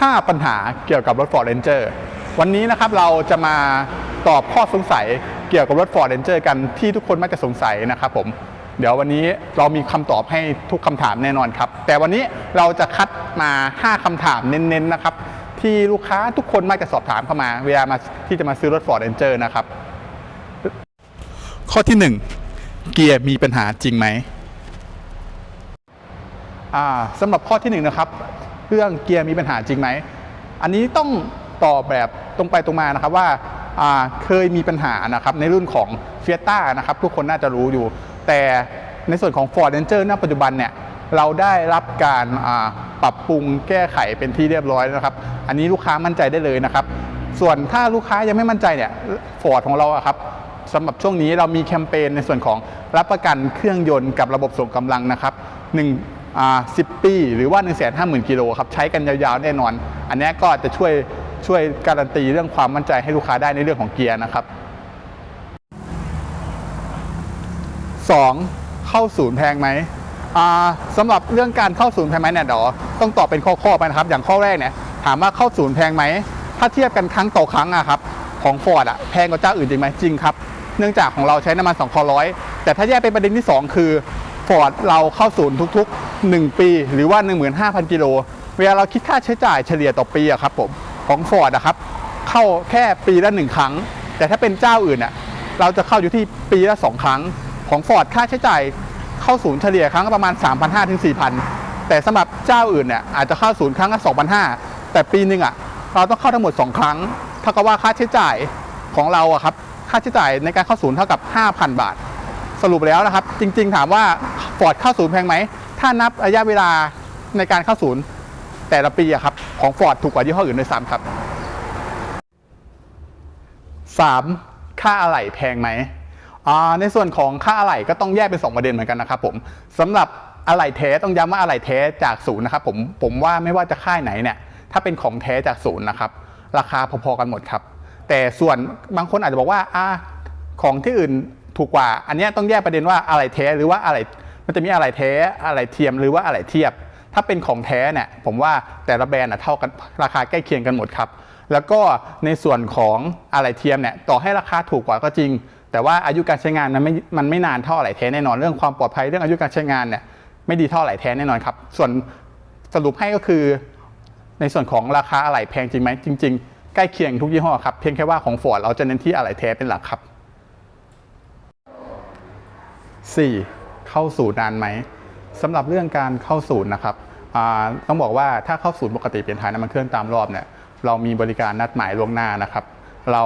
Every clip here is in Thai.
5 ปัญหาเกี่ยวกับรถ Ford Ranger วันนี้นะครับเราจะมาตอบข้อสงสัยเกี่ยวกับรถ Ford Ranger กันที่ทุกคนมักจะสงสัยนะครับผม เดี๋ยววันนี้เรามีคำตอบให้ทุกคำถามแน่นอนครับ แต่วันนี้เราจะคัดมา 5คำถามเน้นๆนะครับ ที่ลูกค้าทุกคนมักจะสอบถามเข้ามาเวลามาที่จะมาซื้อรถ Ford Ranger นะครับ ข้อที่ 1 เกียร์มีปัญหาจริงไหมสำหรับข้อที่หนึ่งนะครับ เครื่องเกียร์มีปัญหาจริงไหม อันนี้ต้องตอบแบบตรงไปตรงมานะครับว่าเคยมีปัญหานะครับในรุ่นของเฟียต้านะครับทุกคนน่าจะรู้อยู่ แต่ในส่วนของ Ford Ranger ณปัจจุบันเนี่ยเราได้รับการปรับปรุงแก้ไขเป็นที่เรียบร้อยนะครับ อันนี้ลูกค้ามั่นใจได้เลยนะครับ ส่วนถ้าลูกค้ายังไม่มั่นใจเนี่ยฟอร์ดของเราครับสำหรับช่วงนี้เรามีแคมเปญในส่วนของรับประกันเครื่องยนต์กับระบบส่งกำลังนะครับ1อ่า 10 ปี หรือว่า 1 5 0 0 0 0 กิโลครับใช้กันยาวๆแน่นอน อันนี้ก็จะช่วยช่วยการันตีเรื่องความมั่นใจให้ลูกค้าได้ในเรื่องของเกียร์นะครับ 2. เข้าศูนย์แพงไหมอ่าสำหรับเรื่องการเข้าศูนย์แพงไหมเนี่ยเดี๋ยวต้องตอบเป็นข้อๆไปนะครับ อย่างข้อแรกเนี่ยถามว่าเข้าศูนย์แพงไหม ถ้าเทียบกันครั้งต่อครั้งอะครับของ Ford อะแพงกว่าเจ้าอื่นจริงไหมจริงครับ เนื่องจากของเราใช้น้ำมัน2คอร้อยแต่ถ้าแยกเป็นประเด็นที่ 2 คือ Ford เราเข้าศูนย์ทุกๆ 1 ปี หรือว่า 15,000 กิโล เวลาเราคิดค่าใช้จ่ายเฉลี่ยต่อปีอะครับผมของ Ford อะครับเข้าแค่ปีละ 1 ครั้ง แต่ถ้าเป็นเจ้าอื่นอะเราจะเข้าอยู่ที่ปีละ 2 ครั้ง ของ Ford ค่าใช้จ่ายเข้าศูนย์เฉลี่ยครั้งประมาณ 3,500ถึง4,000 แต่สำหรับเจ้าอื่นเนี่ยอาจจะเข้าศูนย์ครั้งละ2,500 แต่ปีหนึ่งอะเราต้องเข้าทั้งหมด 2 ครั้งเท่ากับว่าค่าใช้จ่ายของเราอะครับค่าใช้จ่ายในการเข้าศูนย์เท่ากับ 5,000 บาท สรุปแล้วนะครับ จริง ๆ ถามว่า Ford เข้าศูนย์แพงไหม ถ้านับระยะเวลาในการเข้าศูนย์แต่ละปีอะครับของ Ford ถูกกว่ายี่ห้ออื่นด้วยซ้ำครับ 3. ค่าอะไหล่แพงไหมในส่วนของค่าอะไหล่ก็ต้องแยกเป็น 2 ประเด็นเหมือนกันนะครับผมสำหรับอะไหล่แท้ต้องย้ำว่าอะไหล่แท้จากศูนย์นะครับผมผมว่าไม่ว่าจะค่ายไหนเนี่ยถ้าเป็นของแท้จากศูนย์นะครับราคาพอๆกันหมดครับ แต่ส่วนบางคนอาจจะบอกว่าอ่าของที่อื่น ถูกกว่า อันนี้ต้องแยกประเด็นว่าอะไหล่แท้หรือว่าอะไหล่มันจะมีอะไหล่แท้อะไหล่เทียมหรือว่าอะไหล่เทียบ ถ้าเป็นของแท้เนี่ยผมว่าแต่ละแบรนด์เท่ากันราคาใกล้เคียงกันหมดครับ แล้วก็ในส่วนของอะไหล่เทียมเนี่ยต่อให้ราคาถูกกว่าก็จริง แต่ว่าอายุการใช้งานมันไม่มันไม่นานเท่าอะไหลแท้แน่นอนเรื่องความปลอดภัยเรื่องอายุการใช้งานเนี่ยไม่ดีเท่าอะไหล่แท้แน่นอนครับ ส่วนสรุปให้ก็คือ ในส่วนของราคาอะไหล่แพงจริงไหมจริง ๆ ใกล้เคียงทุกยี่ห้อครับ เพียงแค่ว่าของ Ford เราจะเน้นที่อะไหล่แท้เป็นหลักครับ 4. เข้าศูนย์นานไหมสำหรับเรื่องการเข้าศูนย์นะครับต้องบอกว่าถ้าเข้าศูนย์ปกติเปลี่ยนถ่ายน้ำมันเครื่องตามรอบเนี่ยเรามีบริการนัดหมายล่วงหน้านะครับ เรา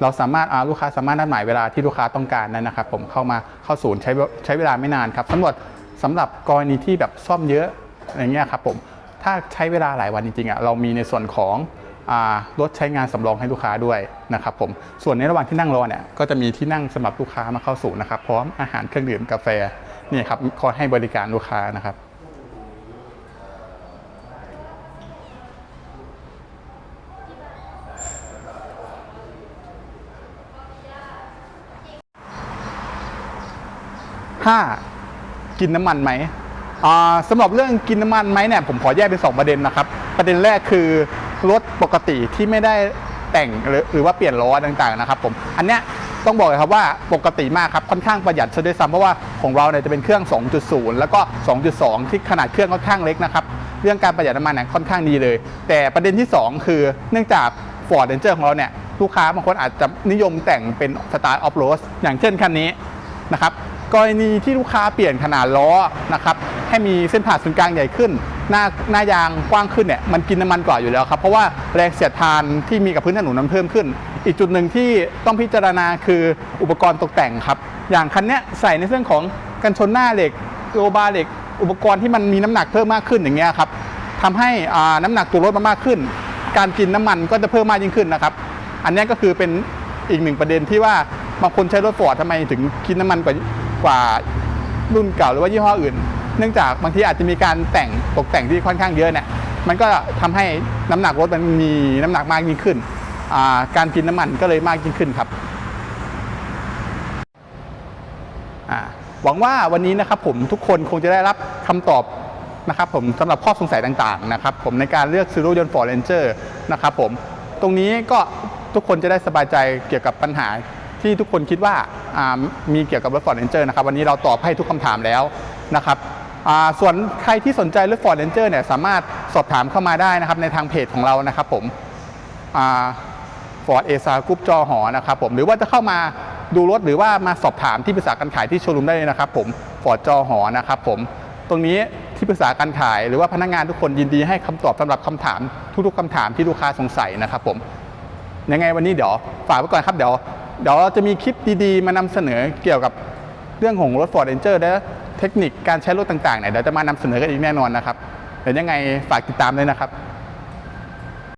เราสามารถลูกค้าสามารถนัดหมายเวลาที่ลูกค้าต้องการนั้นนะครับ ผมเข้ามาเข้าศูนย์ใช้ใช้เวลาไม่นานครับสำหรับสำหรับกรณีที่แบบซ่อมเยอะอย่างเงี้ยครับผมถ้าใช้เวลาหลายวันจริงๆอะเรามีในส่วนของ อ่ารถใช้งานสำรองให้ลูกค้าด้วยนะครับผมส่วนในระหว่างที่นั่งรอเนี่ยก็จะมีที่นั่งสำหรับลูกค้ามาเข้าสู่นะครับพร้อมอาหารเครื่องดื่มกาแฟนี่ครับคอยให้บริการลูกค้านะครับ 5. กินน้ำมันไหมอ่าสำหรับเรื่องกินน้ำมันไหมเนี่ยผมขอแยกเป็น 2 ประเด็นนะครับ ประเด็นแรกคือ รถปกติที่ไม่ได้แต่งหรือหรือว่าเปลี่ยนล้อต่างๆนะครับผมอันเนี้ยต้องบอกเลยครับว่าปกติมากครับค่อนข้างประหยัดซะด้วยซ้ำเพราะว่าของเราเนี่ยจะเป็นเครื่อง 2.0 แล้วก็ 2.2 ที่ขนาดเครื่องค่อนข้างเล็กนะครับเรื่องการประหยัดน้ำมันเนี่ยค่อนข้างดีเลย แต่ประเด็นที่ 2 คือเนื่องจาก Ford Ranger ของเราเนี่ยลูกค้าบางคนอาจจะนิยมแต่งเป็นสไตล์ออฟโรดอย่างเช่นคันนี้นะครับกรณีที่ลูกค้าเปลี่ยนขนาดล้อนะครับให้มีเส้นผ่าศูนย์กลางใหญ่ขึ้น หน้าหน้ายางกว้างขึ้นเนี่ยมันกินน้ำมันกว่าอยู่แล้วครับเพราะว่าแรงเสียดทานที่มีกับพื้นถนนนั้นเพิ่มขึ้น อีกจุดหนึ่งที่ต้องพิจารณาคืออุปกรณ์ตกแต่งครับ อย่างคันเนี้ยใส่ในเรื่องของกันชนหน้าเหล็กโลบาร์เหล็ก อุปกรณ์ที่มันมีน้ำหนักเพิ่มมากขึ้นอย่างเงี้ยครับทำให้น้ำหนักตัวรถมันมากขึ้น การกินน้ำมันก็จะเพิ่มมากยิ่งขึ้นนะครับ อันนี้ก็คือเป็นอีกหนึ่งประเด็นที่ว่าบางคนใช้รถฟอร์ดทำไมถึงกินน้ำมันกว่ากว่ารุ่นเก่าหรือว่ายี่ห้ออื่น เนื่องจากบางทีอาจจะมีการแต่งตกแต่งที่ค่อนข้างเยอะเนี่ยมันก็ทำให้น้ำหนักรถมันมีน้ำหนักมากยิ่งขึ้นาการกินน้ำมันก็เลยมากยิ่งขึ้นครับหวังว่าวันนี้นะครับผมทุกคนคงจะได้รับคำตอบนะครับผมสำหรับข้อสงสัยต่างๆนะครับผมในการเลือกซื้อรถยนต์ Ford Ranger นะครับผมตรงนี้ก็ทุกคนจะได้สบายใจเกี่ยวกับปัญหาที่ทุกคนคิดว่ามีเกี่ยวกับรถ Ford Ranger นะครับวันนี้เราตอบให้ทุกคำถามแล้วนะครับ ส่วนใครที่สนใจรถ Ford Ranger เนี่ยสามารถสอบถามเข้ามาได้นะครับในทางเพจของเรานะครับผมฟอร์ดเอซากรุ๊ปจอหอนะครับผมหรือว่าจะเข้ามาดูรถหรือว่ามาสอบถามที่ปรึกษาการขายที่โชว์รูมได้เลยนะครับผมฟอร์ดจอหอนะครับผมตรงนี้ที่ปรึกษาการขายหรือว่าพนักงานทุกคนยินดีให้คำตอบสำหรับคำถามทุกๆคำถามที่ลูกค้าสงสัยนะครับผมยังไงวันนี้เดี๋ยวฝากไว้ก่อนครับเดี๋ยวเดี๋ยวเราจะมีคลิปดีๆ มานำเสนอเกี่ยวกับเรื่องของรถ Ford Ranger และ เทคนิคการใช้รถต่างๆเนี่ยเดี๋ยวจะมานำเสนอกันอีกแน่นอนนะครับเดี๋ยวยังไงฝากติดตามด้วยนะครับ